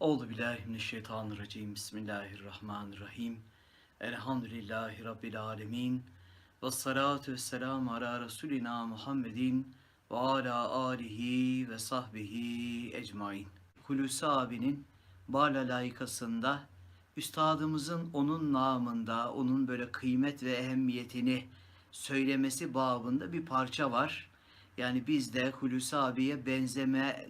Euzu billahi mineşşeytanirracim. Bismillahirrahmanirrahim. Elhamdülillahi rabbil alamin. Ves salatu vesselam ala resulina Muhammedin ve ala alihi ve sahbihi ecmaîn. Hulusi abinin Bala layıkasında üstadımızın onun namında, onun böyle kıymet ve ehemmiyetini söylemesi babında bir parça var. Yani biz de Hulusi abiye benzeme,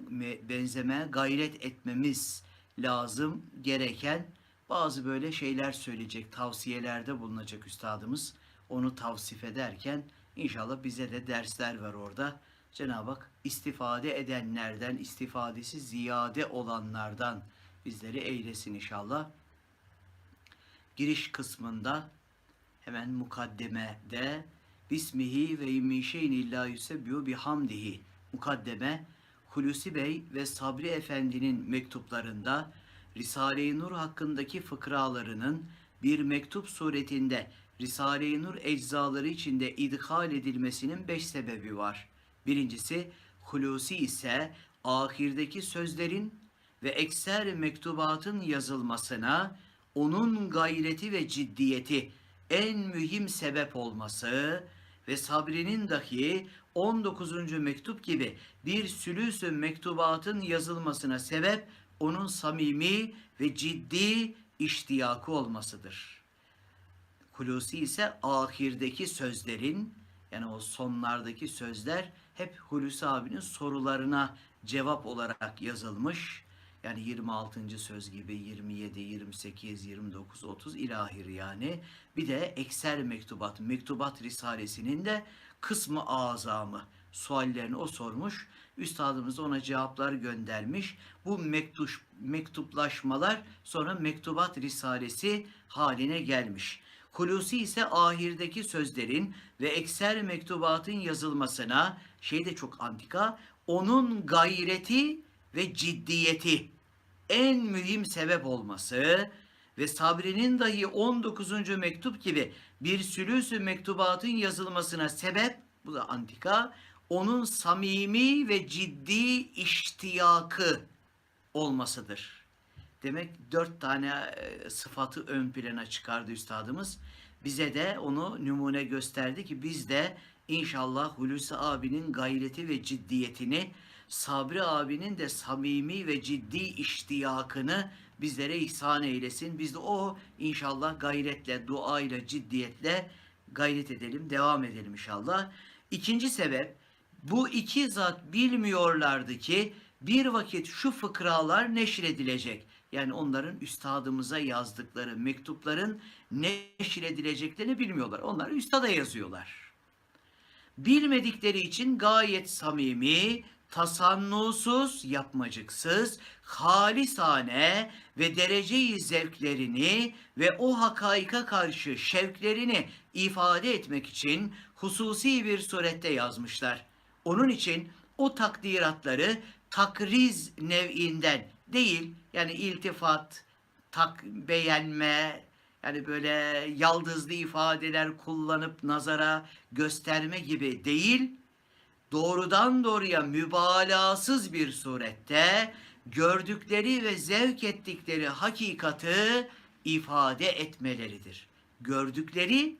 benzemeye gayret etmemiz lazım, gereken bazı böyle şeyler söyleyecek, tavsiyelerde bulunacak üstadımız. Onu tavsif ederken inşallah bize de dersler var orada. Cenab-ı Hak istifade edenlerden, istifadesi ziyade olanlardan bizleri eylesin inşallah. Giriş kısmında hemen mukaddemede Bismihi ve min şeyin illa yusebbihu bihamdihi mukaddeme Hulusi Bey ve Sabri Efendi'nin mektuplarında Risale-i Nur hakkındaki fıkralarının bir mektup suretinde Risale-i Nur eczaları içinde idhal edilmesinin beş sebebi var. Birincisi Hulusi ise ahirdeki sözlerin ve ekser mektubatın yazılmasına onun gayreti ve ciddiyeti en mühim sebep olması ve sabrinin dahi 19. mektup gibi bir sülüsü mektubatın yazılmasına sebep onun samimi ve ciddi iştiyakı olmasıdır. Hulusi ise ahirdeki sözlerin yani o sonlardaki sözler hep Hulusi abinin sorularına cevap olarak yazılmış. Yani 26. söz gibi 27, 28, 29, 30 ilahir yani. Bir de ekser mektubat, mektubat risalesinin de kısmı azamı suallerini o sormuş. Üstadımız ona cevaplar göndermiş. Bu mektuş, mektuplaşmalar sonra mektubat risalesi haline gelmiş. Hulusi ise ahirdeki sözlerin ve ekser mektubatın yazılmasına şey de çok antika onun gayreti ve ciddiyeti en mühim sebep olması ve sabrinin dahi 19. mektup gibi bir sülüsü mektubatın yazılmasına sebep bu da antika onun samimi ve ciddi iştiyakı olmasıdır. Demek dört tane e, sıfatı ön plana çıkardı üstadımız. Bize de onu numune gösterdi ki biz de inşallah Hulusi abinin gayreti ve ciddiyetini, Sabri abinin de samimi ve ciddi iştiyakını bizlere ihsan eylesin. Biz de o inşallah gayretle, duayla, ciddiyetle gayret edelim, devam edelim inşallah. İkinci sebep, bu iki zat bilmiyorlardı ki bir vakit şu fıkralar neşredilecek. Yani onların üstadımıza yazdıkları mektupların neşredileceklerini bilmiyorlar. Onlar üstada yazıyorlar. Bilmedikleri için gayet samimi, tasannusuz, yapmacıksız, halisane ve dereceyi zevklerini ve o hakaika karşı şevklerini ifade etmek için hususi bir surette yazmışlar. Onun için o takdiratları takriz nev'inden değil yani iltifat, tak beğenme, yani böyle yaldızlı ifadeler kullanıp nazara gösterme gibi değil, doğrudan doğruya mübalağasız bir surette gördükleri ve zevk ettikleri hakikati ifade etmeleridir. Gördükleri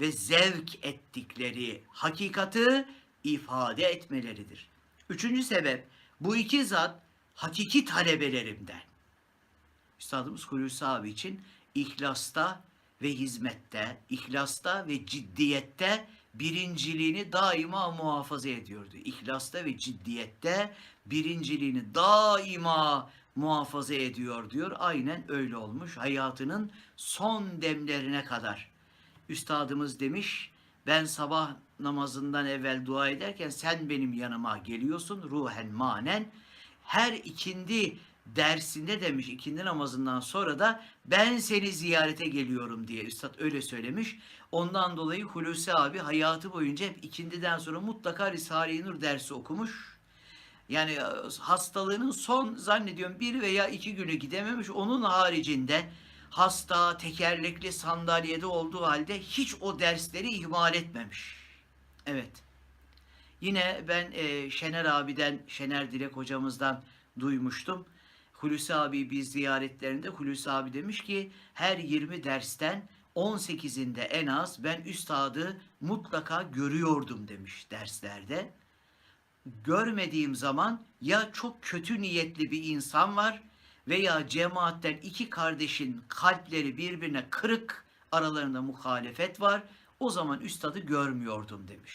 ve zevk ettikleri hakikati ifade etmeleridir. Üçüncü sebep bu iki zat hakiki talebelerimden. Üstadımız Hulusi abi için ihlasta ve hizmette, ihlasta ve ciddiyette birinciliğini daima muhafaza ediyordu. İhlasta ve ciddiyette birinciliğini daima muhafaza ediyor diyor. Aynen öyle olmuş hayatının son demlerine kadar. Üstadımız demiş ben sabah namazından evvel dua ederken sen benim yanıma geliyorsun ruhen manen. Her ikindi dersinde demiş ikindi namazından sonra da ben seni ziyarete geliyorum diye üstad öyle söylemiş. Ondan dolayı Hulusi abi hayatı boyunca hep ikindiden sonra mutlaka Risale-i Nur dersi okumuş. Yani e, hastalığının son zannediyorum bir veya iki günü gidememiş. Onun haricinde hasta, tekerlekli sandalyede olduğu halde hiç o dersleri ihmal etmemiş. Evet. Yine ben e, Şener abiden, Şener Dilek hocamızdan duymuştum. Hulusi abi biz ziyaretlerinde Hulusi abi demiş ki her 20 dersten 18'inde en az ben üstadı mutlaka görüyordum demiş derslerde. Görmediğim zaman ya çok kötü niyetli bir insan var veya cemaatten iki kardeşin kalpleri birbirine kırık aralarında muhalefet var. O zaman üstadı görmüyordum demiş.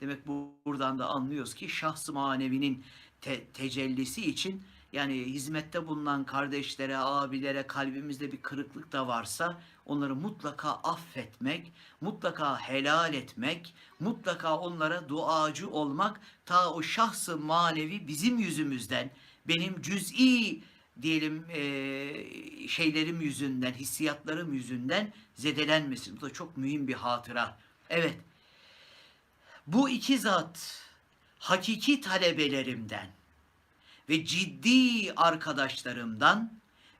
Demek bu buradan da anlıyoruz ki şahs-ı manevinin te- tecellisi için yani hizmette bulunan kardeşlere, abilere kalbimizde bir kırıklık da varsa onları mutlaka affetmek, mutlaka helal etmek, mutlaka onlara duacı olmak ta o şahs-ı manevi bizim yüzümüzden, benim cüz'i diyelim eee, şeylerim yüzünden, hissiyatlarım yüzünden zedelenmesin. Bu da çok mühim bir hatıra. Evet. Bu iki zat hakiki talebelerimden ve ciddi arkadaşlarımdan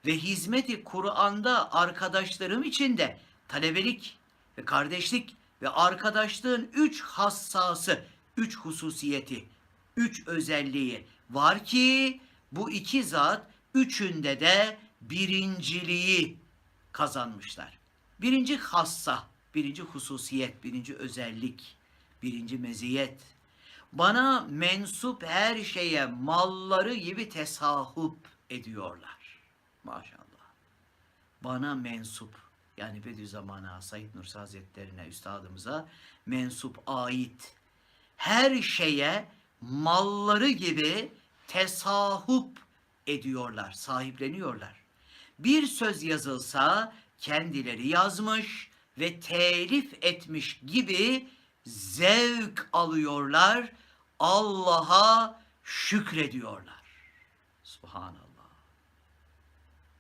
ve hizmeti Kur'an'da arkadaşlarım için de talebelik ve kardeşlik ve arkadaşlığın üç hassası, üç hususiyeti, üç özelliği var ki bu iki zat üçünde de birinciliği kazanmışlar. Birinci hassa, birinci hususiyet, birinci özellik, birinci meziyet. Bana mensup her şeye malları gibi tesahup ediyorlar. Maşallah. Bana mensup yani Bediüzzaman'a, Said Nursi Hazretlerine, üstadımıza mensup ait her şeye malları gibi tesahup ediyorlar, sahipleniyorlar. Bir söz yazılsa kendileri yazmış ve telif etmiş gibi zevk alıyorlar, Allah'a şükrediyorlar. Subhanallah.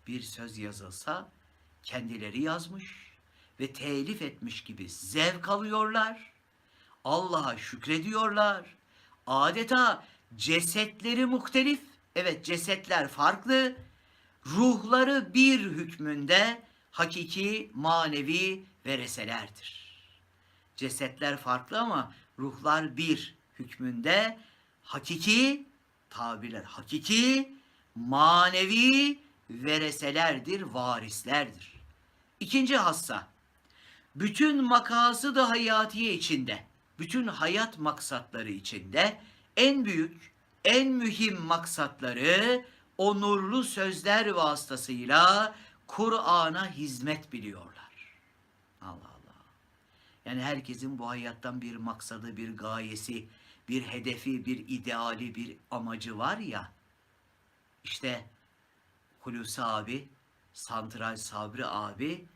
Bir söz yazılsa kendileri yazmış ve telif etmiş gibi zevk alıyorlar. Allah'a şükrediyorlar. Adeta cesetleri muhtelif. Evet cesetler farklı. Ruhları bir hükmünde hakiki, manevi vereselerdir. Cesetler farklı ama ruhlar bir hükmünde hakiki tabirler hakiki, manevi vereselerdir, varislerdir. İkinci hassa bütün makası da hayatiye içinde, bütün hayat maksatları içinde en büyük, en mühim maksatları onurlu sözler vasıtasıyla Kur'an'a hizmet biliyorlar. Yani herkesin bu hayattan bir maksadı, bir gayesi, bir hedefi, bir ideali, bir amacı var ya. İşte Hulusi abi, Santral Sabri abi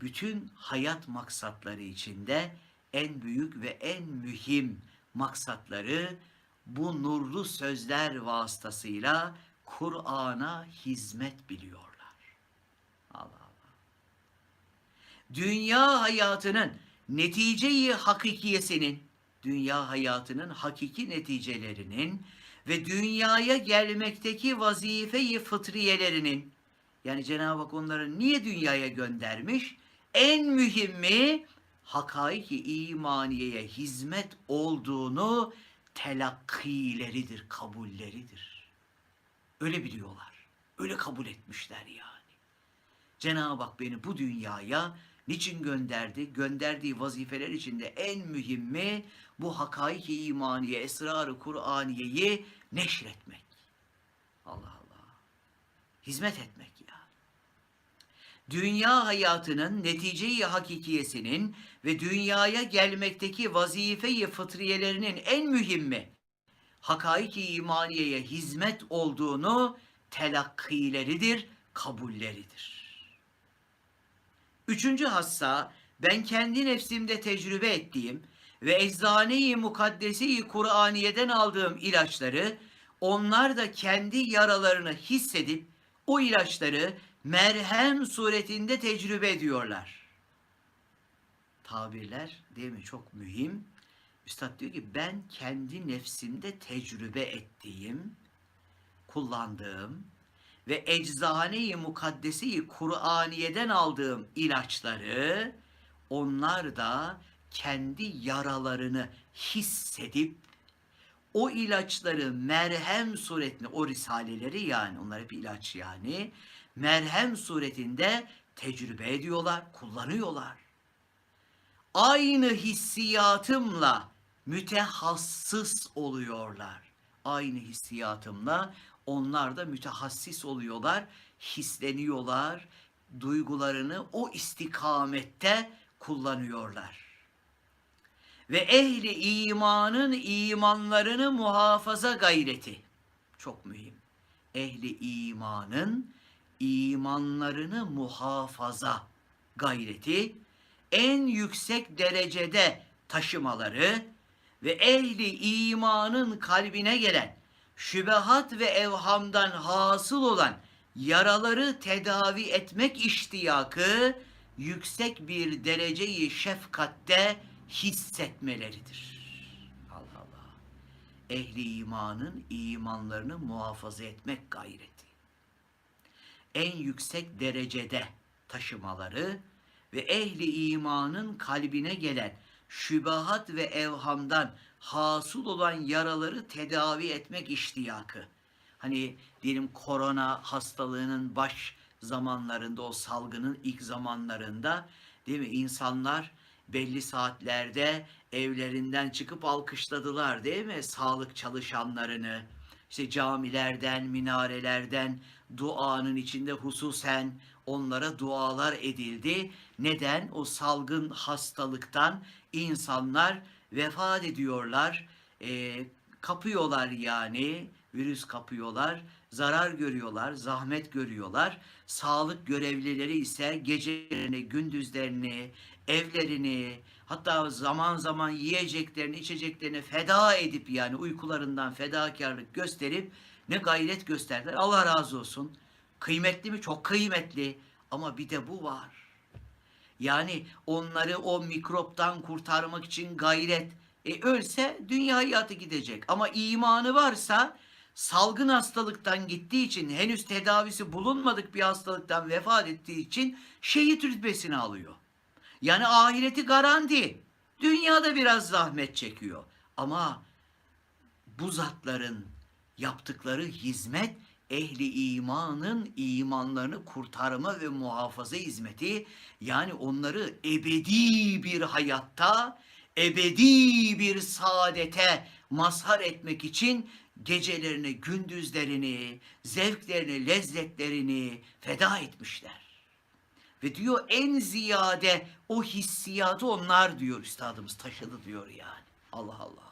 bütün hayat maksatları içinde en büyük ve en mühim maksatları bu nurlu sözler vasıtasıyla Kur'an'a hizmet biliyorlar. Allah Allah. Dünya hayatının neticeyi hakikiyesinin, dünya hayatının hakiki neticelerinin ve dünyaya gelmekteki vazifeyi fıtriyelerinin yani Cenab-ı Hak onları niye dünyaya göndermiş? En mühimi hakaiki imaniyeye hizmet olduğunu telakkileridir, kabulleridir. Öyle biliyorlar. Öyle kabul etmişler yani. Cenab-ı Hak beni bu dünyaya niçin gönderdi? Gönderdiği vazifeler içinde en mühimi bu hakaiki imaniye, esrarı Kur'aniyeyi neşretmek. Allah Allah. Hizmet etmek ya. Dünya hayatının neticeyi hakikiyesinin ve dünyaya gelmekteki vazifeyi fıtriyelerinin en mühimi hakaiki imaniyeye hizmet olduğunu telakkileridir, kabulleridir. Üçüncü hassa ben kendi nefsimde tecrübe ettiğim ve eczane-i mukaddesi Kur'aniye'den aldığım ilaçları onlar da kendi yaralarını hissedip o ilaçları merhem suretinde tecrübe ediyorlar. Tabirler değil mi çok mühim. Üstad diyor ki ben kendi nefsimde tecrübe ettiğim, kullandığım ve eczane-i mukaddesi Kur'aniye'den aldığım ilaçları onlar da kendi yaralarını hissedip o ilaçları merhem suretinde, o risaleleri yani onlar hep ilaç yani, merhem suretinde tecrübe ediyorlar, kullanıyorlar. Aynı hissiyatımla mütehassıs oluyorlar. Aynı hissiyatımla onlar da mütehassis oluyorlar, hisleniyorlar, duygularını o istikamette kullanıyorlar. Ve ehli imanın imanlarını muhafaza gayreti. Çok mühim. Ehli imanın imanlarını muhafaza gayreti en yüksek derecede taşımaları ve ehli imanın kalbine gelen şübehat ve evhamdan hasıl olan yaraları tedavi etmek iştiyakı yüksek bir dereceyi şefkatte hissetmeleridir. Allah Allah. Ehli imanın imanlarını muhafaza etmek gayreti. En yüksek derecede taşımaları ve ehli imanın kalbine gelen şübahat ve evhamdan hasıl olan yaraları tedavi etmek iştiyakı. Hani diyelim korona hastalığının baş zamanlarında o salgının ilk zamanlarında değil mi insanlar belli saatlerde evlerinden çıkıp alkışladılar değil mi sağlık çalışanlarını işte camilerden minarelerden duanın içinde hususen onlara dualar edildi. Neden? O salgın hastalıktan insanlar vefat ediyorlar, e, kapıyorlar yani, virüs kapıyorlar, zarar görüyorlar, zahmet görüyorlar. Sağlık görevlileri ise gecelerini, gündüzlerini, evlerini, hatta zaman zaman yiyeceklerini, içeceklerini feda edip yani uykularından fedakarlık gösterip ne gayret gösterdiler. Allah razı olsun. Kıymetli mi? Çok kıymetli. Ama bir de bu var. Yani onları o mikroptan kurtarmak için gayret. E ölse dünya hayatı gidecek. Ama imanı varsa salgın hastalıktan gittiği için henüz tedavisi bulunmadık bir hastalıktan vefat ettiği için şehit rütbesini alıyor. Yani ahireti garanti. Dünyada biraz zahmet çekiyor. Ama bu zatların yaptıkları hizmet ehli imanın imanlarını kurtarma ve muhafaza hizmeti yani onları ebedi bir hayatta ebedi bir saadete mazhar etmek için gecelerini, gündüzlerini, zevklerini, lezzetlerini feda etmişler. Ve diyor en ziyade o hissiyatı onlar diyor üstadımız taşıdı diyor yani. Allah Allah.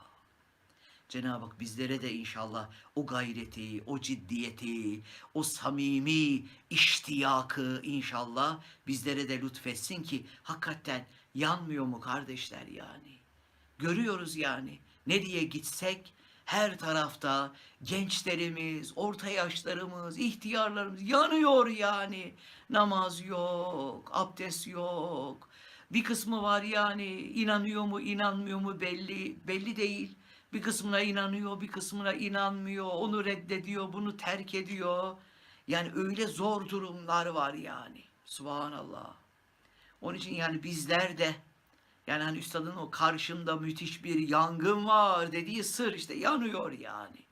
Cenab-ı Hak bizlere de inşallah o gayreti, o ciddiyeti, o samimi iştiyakı inşallah bizlere de lütfetsin ki hakikaten yanmıyor mu kardeşler yani? Görüyoruz yani. Nereye gitsek her tarafta gençlerimiz, orta yaşlarımız, ihtiyarlarımız yanıyor yani. Namaz yok, abdest yok. Bir kısmı var yani inanıyor mu, inanmıyor mu belli, belli değil. Bir kısmına inanıyor, bir kısmına inanmıyor. Onu reddediyor, bunu terk ediyor. Yani öyle zor durumlar var yani. Subhanallah. Onun için yani bizler de yani hani üstadın o karşımda müthiş bir yangın var dediği sır işte yanıyor yani.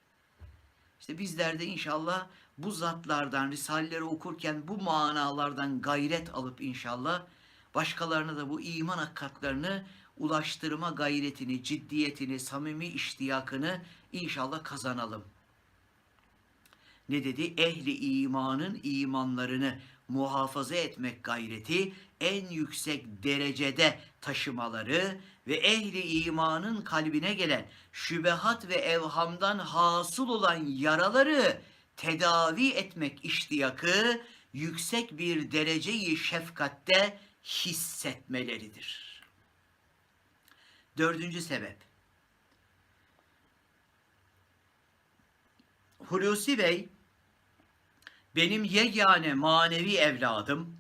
İşte bizler de inşallah bu zatlardan, risaleleri okurken bu manalardan gayret alıp inşallah başkalarına da bu iman hakikatlerini ulaştırma gayretini, ciddiyetini, samimi iştiyakını inşallah kazanalım. Ne dedi? Ehli imanın imanlarını muhafaza etmek gayreti en yüksek derecede taşımaları ve ehli imanın kalbine gelen şübehat ve evhamdan hasıl olan yaraları tedavi etmek iştiyakı yüksek bir dereceyi şefkatte hissetmeleridir. Dördüncü sebep. Hulusi Bey benim yegane manevi evladım,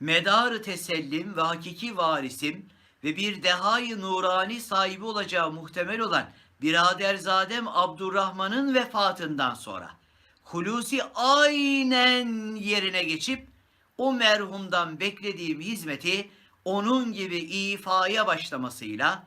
medarı tesellim ve hakiki varisim ve bir dehayı nurani sahibi olacağı muhtemel olan biraderzadem Abdurrahman'ın vefatından sonra Hulusi aynen yerine geçip o merhumdan beklediğim hizmeti onun gibi ifaya başlamasıyla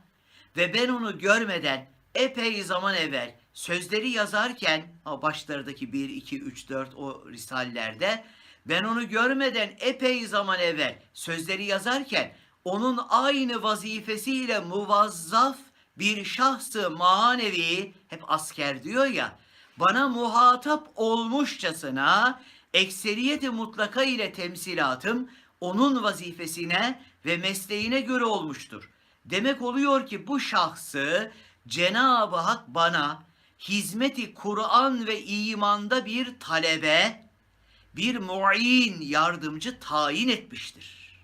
ve ben onu görmeden epey zaman evvel sözleri yazarken o başlardaki 1, 2, 3, 4 o risallerde ben onu görmeden epey zaman evvel sözleri yazarken onun aynı vazifesiyle muvazzaf bir şahsı manevi hep asker diyor ya bana muhatap olmuşçasına ekseriyeti mutlaka ile temsilatım onun vazifesine ve mesleğine göre olmuştur. Demek oluyor ki bu şahsı Cenab-ı Hak bana hizmeti Kur'an ve imanda bir talebe, bir mu'in yardımcı tayin etmiştir.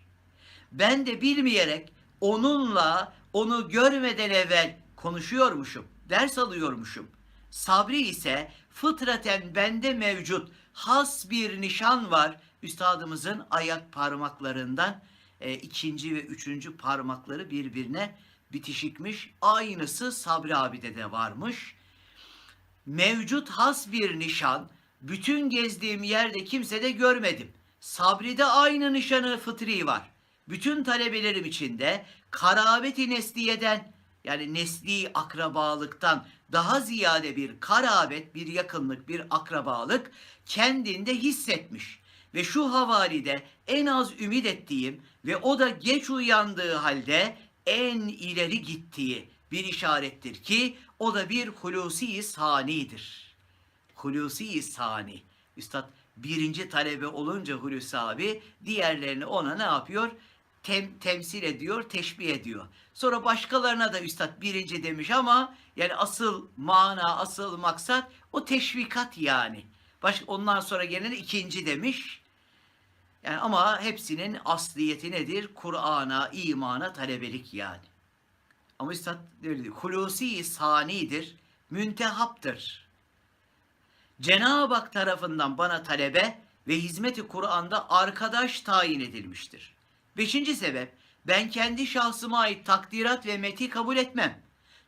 Ben de bilmeyerek onunla onu görmeden evvel konuşuyormuşum, ders alıyormuşum. Sabri ise fıtraten bende mevcut has bir nişan var. Üstadımızın ayak parmaklarından e, ikinci ve üçüncü parmakları birbirine bitişikmiş. Aynısı Sabri abide de varmış. Mevcut has bir nişan bütün gezdiğim yerde kimsede görmedim. Sabri'de aynı nişanı fıtri var. Bütün talebelerim içinde karabeti nesliyeden yani nesli akrabalıktan daha ziyade bir karabet, bir yakınlık, bir akrabalık kendinde hissetmiş. Ve şu havalide en az ümit ettiğim ve o da geç uyandığı halde en ileri gittiği bir işarettir ki o da bir hulusi sanidir. Hulusi sani. Üstad birinci talebe olunca Hulusi abi diğerlerini ona ne yapıyor? Tem, temsil ediyor, teşbih ediyor. Sonra başkalarına da üstad birinci demiş ama yani asıl mana, asıl maksat o teşvikat yani. Baş, ondan sonra gelene ikinci demiş. Yani ama hepsinin asliyeti nedir? Kur'an'a, imana talebelik yani. Ama üstad öyle diyor. Hulusi sanidir, müntehaptır. Cenab-ı Hak tarafından bana talebe ve hizmeti Kur'an'da arkadaş tayin edilmiştir. Beşinci sebep, ben kendi şahsıma ait takdirat ve meti kabul etmem.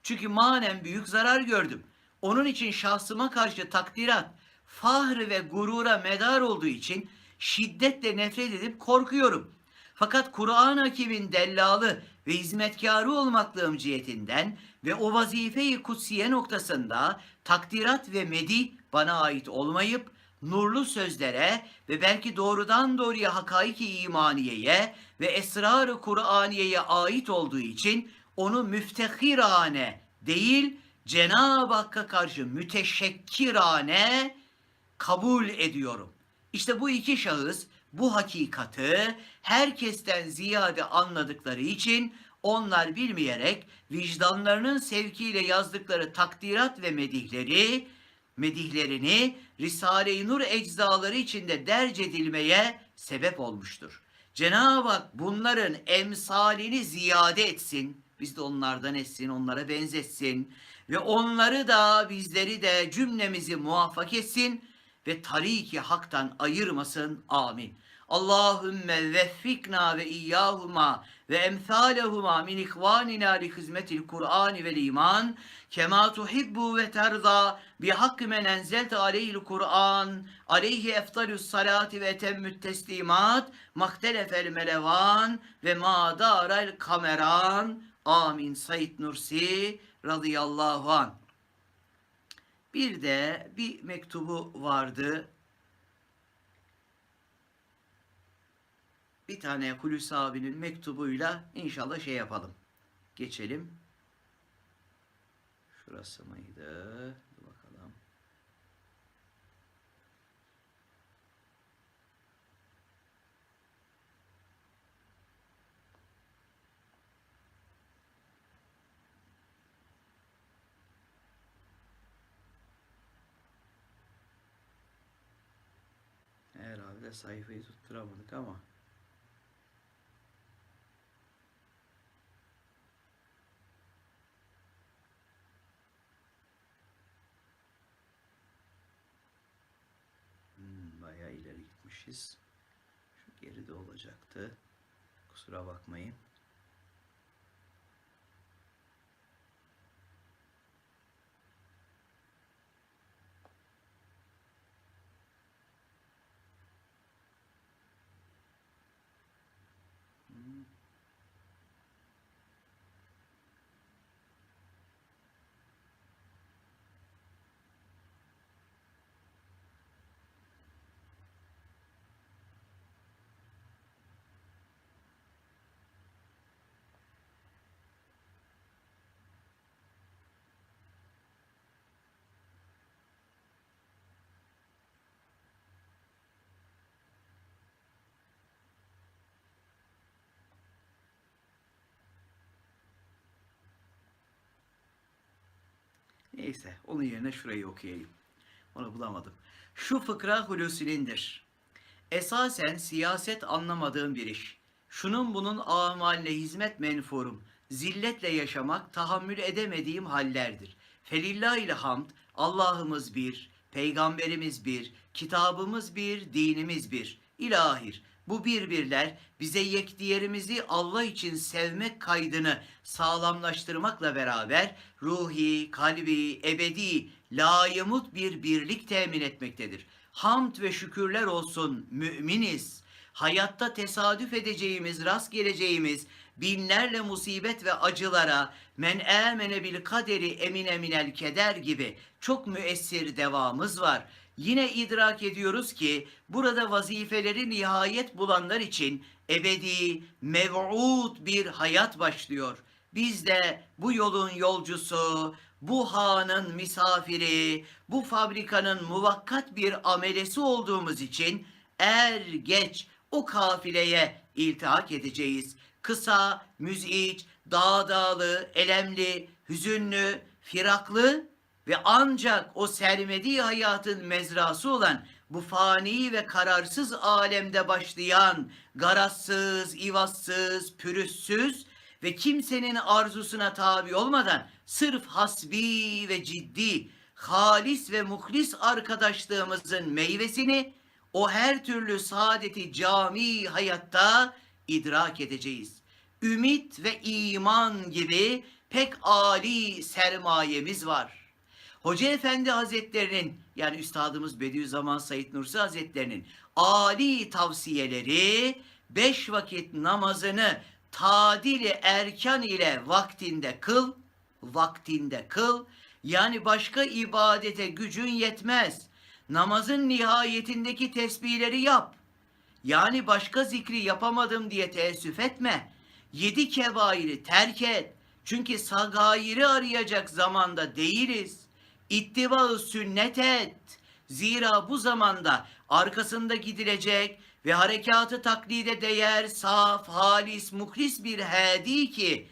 Çünkü manen büyük zarar gördüm. Onun için şahsıma karşı takdirat, fahr ve gurura medar olduğu için şiddetle nefret edip korkuyorum. Fakat Kur'an Hakim'in dellalı ve hizmetkarı olmaklığım cihetinden ve o vazifeyi kutsiye noktasında takdirat ve medi bana ait olmayıp nurlu sözlere ve belki doğrudan doğruya hakaiki imaniyeye ve esrar-ı Kur'aniyeye ait olduğu için onu müftehirane değil Cenab-ı Hakk'a karşı müteşekkirane kabul ediyorum. İşte bu iki şahıs bu hakikati herkesten ziyade anladıkları için onlar bilmeyerek vicdanlarının sevkiyle yazdıkları takdirat ve medihleri, medihlerini Risale-i Nur eczaları içinde derc edilmeye sebep olmuştur. Cenab-ı Hak bunların emsalini ziyade etsin. Biz de onlardan etsin, onlara benzetsin. Ve onları da bizleri de cümlemizi muvaffak etsin ve tariki haktan ayırmasın. Amin. Allahümme veffikna ve iyyahuma ve emsalehuma min ihvanina li hizmetil Kur'an ve iman kema tuhibbu ve terza bi hakkı men enzelte aleyhil Kur'an aleyhi eftalus salati ve temmüt teslimat mahtelefel melevan ve madaral kameran amin Said Nursi radıyallahu an. Bir de bir mektubu vardı. Bir tane Hulusi abinin mektubuyla inşallah şey yapalım. Geçelim. Şurası mıydı? Herhalde sayfayı tutturamadık ama. Hmm, bayağı ileri gitmişiz. Şu geride olacaktı. Kusura bakmayın. Neyse onun yerine şurayı okuyayım. Onu bulamadım. Şu fıkra Hulusi'nindir. Esasen siyaset anlamadığım bir iş. Şunun bunun amaline hizmet menfurum. Zilletle yaşamak tahammül edemediğim hallerdir. Felillahil hamd, Allah'ımız bir, peygamberimiz bir, kitabımız bir, dinimiz bir. İlahir. Bu birbirler bize yekdiğerimizi Allah için sevmek kaydını sağlamlaştırmakla beraber ruhi, kalbi, ebedi, layımut bir birlik temin etmektedir. Hamd ve şükürler olsun müminiz. Hayatta tesadüf edeceğimiz, rast geleceğimiz binlerle musibet ve acılara men emene bil kaderi emine minel keder gibi çok müessir devamız var. Yine idrak ediyoruz ki burada vazifeleri nihayet bulanlar için ebedi, mev'ud bir hayat başlıyor. Biz de bu yolun yolcusu, bu hanın misafiri, bu fabrikanın muvakkat bir amelesi olduğumuz için er geç o kafileye iltihak edeceğiz. Kısa, müziç, dağdağlı, elemli, hüzünlü, firaklı ve ancak o sermediği hayatın mezrası olan bu fani ve kararsız alemde başlayan garazsız, ivazsız, pürüzsüz ve kimsenin arzusuna tabi olmadan sırf hasbi ve ciddi, halis ve muhlis arkadaşlığımızın meyvesini o her türlü saadeti cami hayatta idrak edeceğiz. Ümit ve iman gibi pek âli sermayemiz var. Hoca Efendi Hazretlerinin yani Üstadımız Bediüzzaman Said Nursi Hazretlerinin âli tavsiyeleri beş vakit namazını tadili erkan ile vaktinde kıl, vaktinde kıl. Yani başka ibadete gücün yetmez. Namazın nihayetindeki tesbihleri yap. Yani başka zikri yapamadım diye teessüf etme. Yedi kebairi terk et. Çünkü sagayiri arayacak zamanda değiliz. İttibaı sünnet et. Zira bu zamanda arkasında gidilecek ve harekatı taklide değer, saf, halis, muhlis bir hedi ki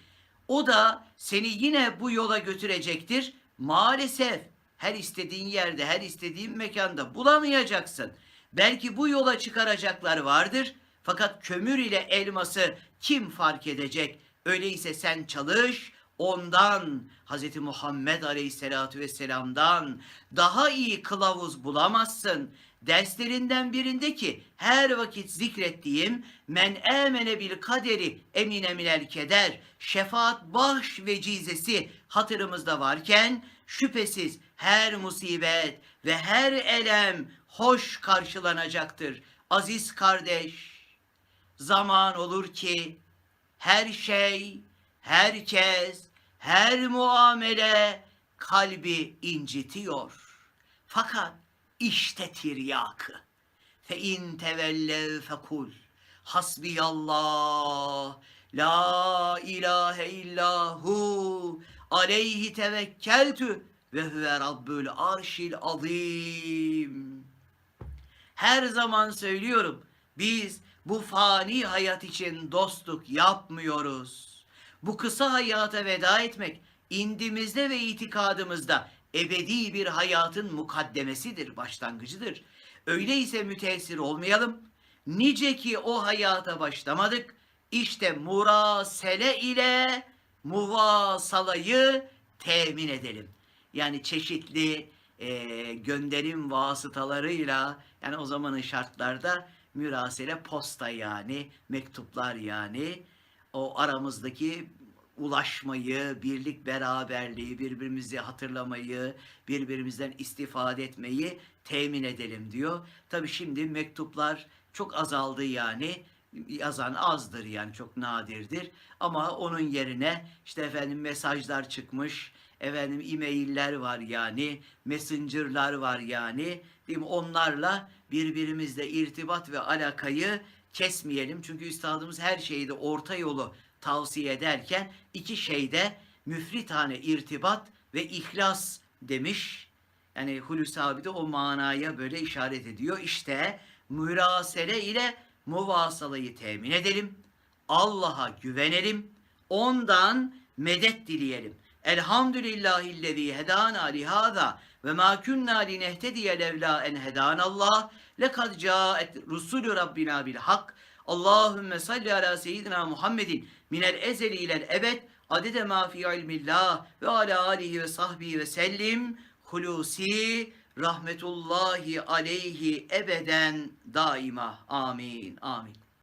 o da seni yine bu yola götürecektir. Maalesef her istediğin yerde, her istediğin mekanda bulamayacaksın. Belki bu yola çıkaracaklar vardır. Fakat kömür ile elması kim fark edecek? Öyleyse sen çalış, ondan Hz. Muhammed Aleyhisselatü Vesselam'dan daha iyi kılavuz bulamazsın. Derslerinden birinde ki her vakit zikrettiğim men emene bil kaderi emine minel keder şefaat bahş vecizesi hatırımızda varken şüphesiz her musibet ve her elem hoş karşılanacaktır. Aziz kardeş, zaman olur ki her şey, herkes, her muamele kalbi incitiyor. Fakat işte tiryakı. Fe in tevellev fekul hasbiyallah la ilahe illahu aleyhi tevekkeltü ve huve rabbül arşil azim. Her zaman söylüyorum biz bu fani hayat için dostluk yapmıyoruz. Bu kısa hayata veda etmek indimizde ve itikadımızda ebedi bir hayatın mukaddemesidir, başlangıcıdır. Öyleyse müteessir olmayalım. Nice ki o hayata başlamadık. İşte murasele ile muvasalayı temin edelim. Yani çeşitli e, gönderim vasıtalarıyla yani o zamanın şartlarda mürasele posta yani mektuplar yani o aramızdaki ulaşmayı, birlik beraberliği, birbirimizi hatırlamayı, birbirimizden istifade etmeyi temin edelim diyor. Tabi şimdi mektuplar çok azaldı yani. Yazan azdır yani çok nadirdir. Ama onun yerine işte efendim mesajlar çıkmış efendim e-mailler var yani messenger'lar var yani. Değil mi? Onlarla birbirimizle irtibat ve alakayı kesmeyelim çünkü üstadımız her şeyde orta yolu tavsiye ederken iki şeyde müfritane irtibat ve ihlas demiş. Yani Hulusi abi de o manaya böyle işaret ediyor. İşte mürasele ile muvasalayı temin edelim. Allah'a güvenelim. Ondan medet dileyelim. Elhamdülillahillezî hedâna lihâzâ ve mâ künnâ linehtediye levlâ en hedânallah lekad câet rusulü rabbina bil hak Allahümme salli ala seyyidina Muhammedin minel ezeli ilel ebed adede ma fi ilmillah ve ala alihi ve sahbihi ve sellim hulusi rahmetullahi aleyhi ebeden daima. Amin. Amin.